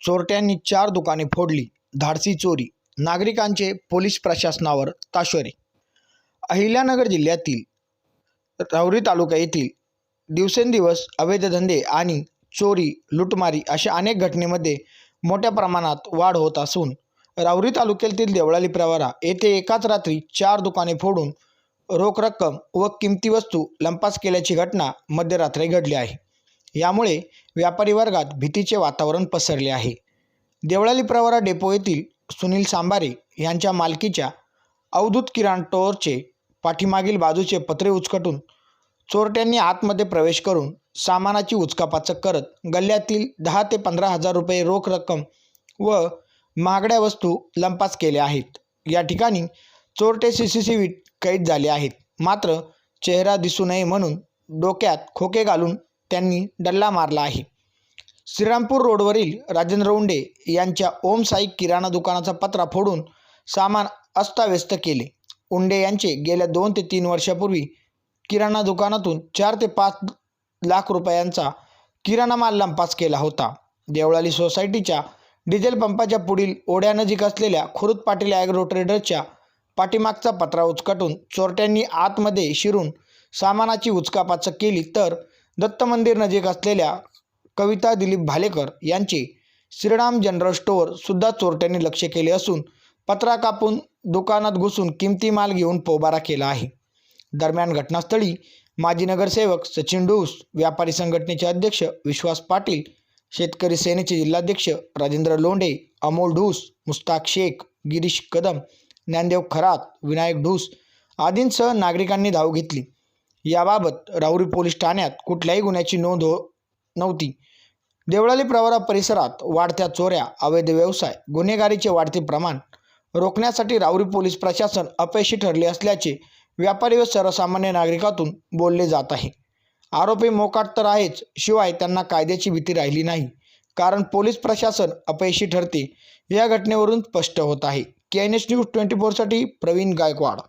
चोरट्यांनी चार दुकाने फोडली. धाडसी चोरी नागरिकांचे पोलीस प्रशासनावर ताशेरे. अहिल्यानगर जिल्ह्यातील रावरी तालुका येथील दिवसेंदिवस अवैध धंदे आणि चोरी लुटमारी अशा अनेक घटनेमध्ये मोठ्या प्रमाणात वाढ होत असून रावरी तालुक्यातील देवळाली प्रवारा येथे एकाच रात्री चार दुकाने फोडून रोख रक्कम व किमती वस्तू लंपास केल्याची घटना मध्यरात्री घडली आहे. यामुळे व्यापारी वर्गात भीतीचे वातावरण पसरले आहे. देवळाली प्रवरा डेपो येथील सुनील सांबारे यांच्या मालकीच्या अवधूत किराण स्टोअरचे पाठीमागील बाजूचे पत्रे उचकटून चोरट्यांनी आतमध्ये प्रवेश करून सामानाची उचकापाचक करत गल्ल्यातील दहा ते पंधरा हजार रुपये रोख रक्कम व महागड्या वस्तू लंपास केल्या आहेत. या ठिकाणी चोरटे सी सी सी व्ही कैद झाले आहेत. मात्र चेहरा दिसू नये म्हणून डोक्यात खोके घालून त्यांनी डल्ला मारला आहे. श्रीरामपूर रोडवरील राजेंद्र उंडे यांच्या ओम साई किराणा दुकानाचा पत्रा फोडून सामान अस्ताव्यस्त केले. उंडे यांचे गेल्या दोन ते तीन वर्षापूर्वी किराणा दुकानातून चार ते पाच लाख रुपयांचा किराणा माल लंपास केला होता. देवळाली सोसायटीच्या डिझेल पंपाच्या पुढील ओढ्यानजीक असलेल्या खुरुद पाटील ॲग्रो ट्रेडरच्या पाठीमागचा पत्रा उचकटून चोरट्यांनी आतमध्ये शिरून सामानाची उचकापाचक केली तर दत्त मंदिर नजीक असलेल्या कविता दिलीप भालेकर यांचे श्रीराम जनरल स्टोअर सुद्धा चोरट्यांनी लक्ष केले असून पत्रा कापून दुकानात घुसून किमती माल घेऊन पोबारा केला आहे. दरम्यान घटनास्थळी माजी नगरसेवक सचिन डोस व्यापारी संघटनेचे अध्यक्ष विश्वास पाटील शेतकरी सेनेचे जिल्हाध्यक्ष राजेंद्र लोंढे अमोल ढूस मुस्ताक शेख गिरीश कदम ज्ञानदेव खरात विनायक ढूस आदींसह नागरिकांनी धाव घेतली. याबाबत राहुरी पोलीस ठाण्यात कुठल्याही गुन्ह्याची नोंद हो नव्हती. देवळाली प्रवरा परिसरात वाढत्या चोऱ्या अवैध व्यवसाय गुन्हेगारीचे वाढते प्रमाण रोखण्यासाठी राहुरी पोलीस प्रशासन अपयशी ठरले असल्याचे व्यापारी व सर्वसामान्य नागरिकातून बोलले जात आहे. आरोपी मोकाट तर आहेच शिवाय त्यांना कायद्याची भीती राहिली नाही. कारण पोलीस प्रशासन अपयशी ठरते या घटनेवरून स्पष्ट होत आहे. K N S news twenty फोरसाठी Pravin Gaikwad.